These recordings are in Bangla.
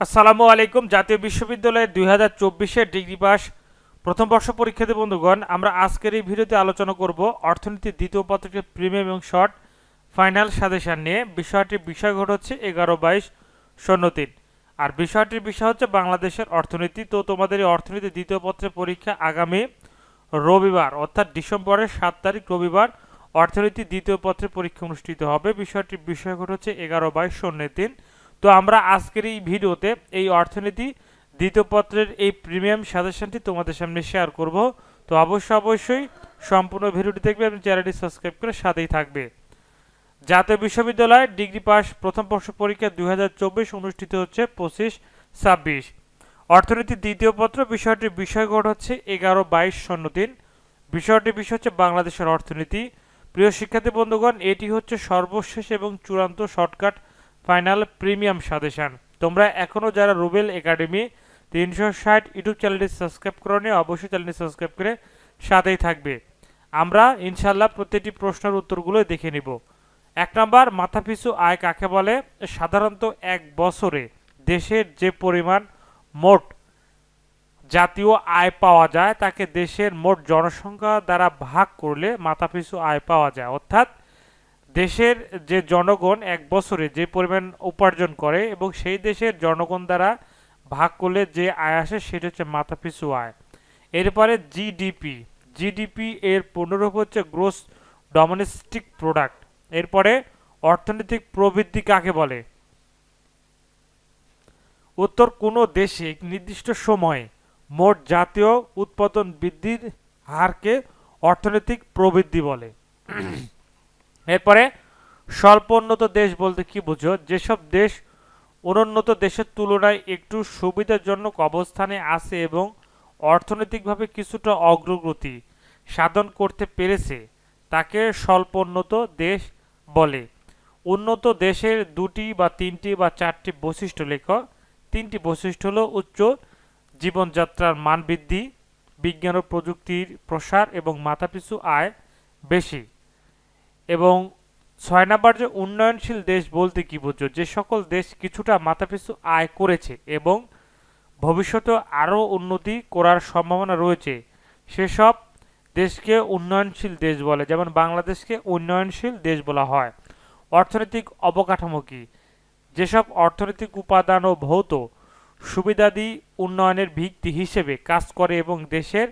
আসসালামু আলাইকুম, জাতীয় বিশ্ববিদ্যালয়ের দুই হাজার চব্বিশের ডিগ্রি পাস প্রথম বর্ষ পরীক্ষার্থী বন্ধুগণ, আমরা আজকের এই ভিডিওতে আলোচনা করব অর্থনীতির দ্বিতীয় পত্রটির প্রিমিয়াম এবং শর্ট ফাইনাল সাজেশন নিয়ে। বিষয়টির বিষয়ঘট হচ্ছে এগারো বাইশ শূন্য তিন। আর বিষয়টির বিষয় হচ্ছে বাংলাদেশের অর্থনীতি। তো তোমাদের এই অর্থনীতির দ্বিতীয় পত্রের পরীক্ষা আগামী রবিবার, অর্থাৎ ডিসেম্বরের সাত তারিখ রবিবার অর্থনীতি দ্বিতীয় পত্রের পরীক্ষা অনুষ্ঠিত হবে। বিষয়টির বিষয়ঘট হচ্ছে এগারো বাইশ শূন্য তিন। তো আমরা আজকের এই ভিডিওতে এই অর্থনীতি দ্বিতীয় পত্রের এই প্রিমিয়াম সাজেশনটি তোমাদের সামনে শেয়ার করব। তো অবশ্যই অবশ্যই সম্পূর্ণ ভিডিওটি দেখবে এবং চ্যানেলটি সাবস্ক্রাইব করে সাথেই থাকবে। জাতীয় বিশ্ববিদ্যালয় ডিগ্রি পাস প্রথম বর্ষ পরীক্ষা দুই হাজার চব্বিশ অনুষ্ঠিত হচ্ছে পঁচিশ ছাব্বিশ। অর্থনীতির দ্বিতীয় পত্র বিষয়টির বিষয়গত হচ্ছে এগারো বাইশ শূন্য তিন। বিষয়টির বিষয় হচ্ছে বাংলাদেশের অর্থনীতি। প্রিয় শিক্ষার্থী বন্ধুগণ, এটি হচ্ছে সর্বশেষ এবং চূড়ান্ত শর্টকাট ফাইনাল প্রিমিয়াম সাজেশন। তোমরা এখনও যারা রুবেল একাডেমি তিনশো ষাট ইউটিউব চ্যানেলটি সাবস্ক্রাইব করো নি অবশ্যই চ্যানেলটি সাবস্ক্রাইব করে সাথেই থাকবে। আমরা ইনশাল্লাহ প্রতিটি প্রশ্নের উত্তরগুলো দেখে নিব। এক নম্বর, মাথাপিছু আয় কাকে বলে? সাধারণত এক বছরে দেশের যে পরিমাণ মোট জাতীয় আয় পাওয়া যায়, তাকে দেশের মোট জনসংখ্যা দ্বারা ভাগ করলে মাথাপিছু আয় পাওয়া যায়। অর্থাৎ দেশের যে জনগণ এক বছরে যে পরিমাণ উপার্জন করে এবং সেই দেশের জনগণ দ্বারা ভাগ করলে যে আয় আসে সেটা হচ্ছে মাথাপিছু আয়। এরপরে জিডিপি জিডিপি এর পুনরূপ হচ্ছে গ্রোস ডোমেস্টিক প্রোডাক্ট এরপরে অর্থনৈতিক প্রবৃদ্ধি কাকে বলে? উত্তর, কোনো দেশে নির্দিষ্ট সময়ে মোট জাতীয় উৎপাদন বৃদ্ধির হারকে অর্থনৈতিক প্রবৃদ্ধি বলে। এরপরে স্বল্প উন্নত দেশ বলতে কি বুঝো? যেসব দেশ অনুন্নত দেশের তুলনায় একটু সুবিধাজনক অবস্থানে আছে এবং অর্থনৈতিকভাবে কিছুটা অগ্রগতি সাধন করতে পেরেছে, তাকে স্বল্প উন্নত দেশ বলে। উন্নত দেশের দুটি বা তিনটি বা চারটি বৈশিষ্ট্য লেখ। তিনটি বৈশিষ্ট্য হলো উচ্চ জীবনযাত্রার মান বৃদ্ধি, বিজ্ঞান ও প্রযুক্তির প্রসার এবং মাথাপিছু আয় বেশি। এবং ছয় নাম্বার যে উন্নয়নশীল দেশ বলতে কি বুঝো যে সকল দেশ কিছুটা মাথাপিছু আয় করেছে এবং ভবিষ্যতে আরও উন্নতি করার সম্ভাবনা রয়েছে। সেসব দেশকে উন্নয়নশীল দেশ বলে, যেমন বাংলাদেশকে উন্নয়নশীল দেশ বলা হয়। অর্থনৈতিক অবকাঠামো কি? যেসব অর্থনৈতিক উপাদান ও ভৌত সুবিধাদি উন্নয়নের ভিত্তি হিসেবে কাজ করে এবং দেশের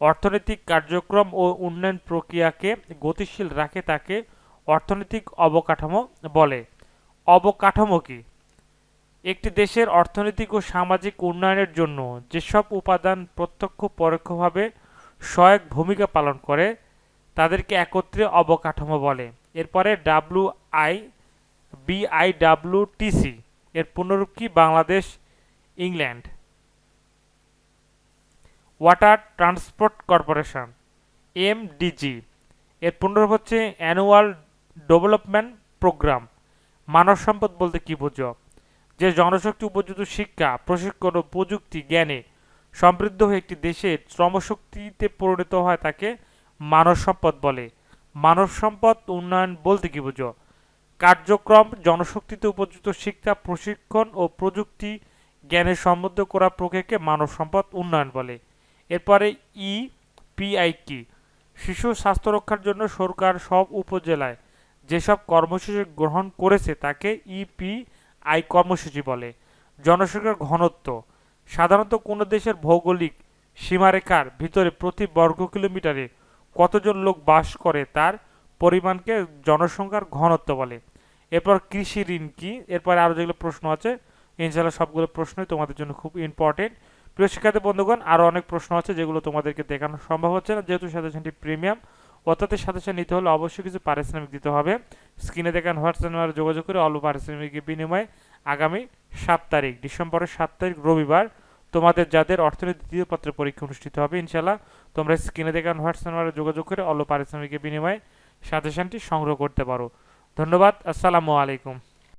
অর্থনৈতিক কার্যক্রম ও উন্নয়ন প্রক্রিয়াকে গতিশীল রাখে তাকে অর্থনৈতিক অবকাঠামো বলে। অবকাঠামো কি? একটি দেশের অর্থনৈতিক ও সামাজিক উন্নয়নের জন্য যেসব উপাদান প্রত্যক্ষ পরোক্ষভাবে সহায়ক ভূমিকা পালন করে, তাদেরকে একত্রে অবকাঠামো বলে। এরপরে ডাব্লু আই বিআইডাব্লিউটিসি এর পুনরূপ কি Bangladesh inland water transport corporation MDG এর পুনরূপ হচ্ছে অ্যানুয়াল ডেভেলপমেন্ট প্রোগ্রাম মানব সম্পদ বলতে কি বুঝো? যে জনশক্তি উপযুক্ত শিক্ষা, প্রশিক্ষণ ও প্রযুক্তি জ্ঞানে সমৃদ্ধ হয়ে একটি দেশের শ্রমশক্তিতে পরিণত হয় তাকে মানব সম্পদ বলে। মানব সম্পদ উন্নয়ন বলতে কি বুঝো? কার্যক্রম জনশক্তিতে উপযুক্ত শিক্ষা, প্রশিক্ষণ ও প্রযুক্তি জ্ঞানে সমৃদ্ধ করা প্রক্রিয়াকে মানব সম্পদ উন্নয়ন বলে। এরপরে ই পিআই কি, শিশু স্বাস্থ্য রক্ষার জন্য সরকার সব উপজেলায় যেসব কর্মসূচি গ্রহণ করেছে তাকে ইপিআই কর্মসূচি বলে। জনসংখ্যার ঘনত্ব, সাধারণত কোনো দেশের ভৌগোলিক সীমারেখার ভিতরে প্রতি বর্গ কিলোমিটারে কতজন লোক বাস করে তার পরিমাণকে জনসংখ্যার ঘনত্ব বলে। এরপর কৃষি ঋণ কি, এরপর আরও যেগুলো প্রশ্ন আছে ইনশাল্লাহ সবগুলো প্রশ্নই তোমাদের জন্য খুব ইম্পর্টেন্ট প্রিয় শিক্ষার্থী বন্ধুগণ আরও অনেক প্রশ্ন আছে যেগুলো তোমাদেরকে দেখানো সম্ভব হচ্ছে না। যেহেতু সাজেশনটি প্রিমিয়াম, অর্থাৎ সাজেশন নিতে হলে অবশ্যই কিছু পারিশ্রমিক দিতে হবে। স্ক্রিনে দেখান হোয়াটসঅ্যাপ নাম্বারে যোগাযোগ করে অল্প পারিশ্রমিকের বিনিময়ে আগামী সাত তারিখ, ডিসেম্বরের সাত তারিখ রবিবার তোমাদের যাদের অর্থনীতি দ্বিতীয় পত্রের পরীক্ষা অনুষ্ঠিত হবে ইনশাল্লাহ তোমরা স্ক্রিনে দেখান হোয়াটসঅ্যাপ নাম্বারে যোগাযোগ করে অল্প পারিশ্রমিকের বিনিময়ে সাজেশনটি সংগ্রহ করতে পারো। ধন্যবাদ, আসসালামু আলাইকুম।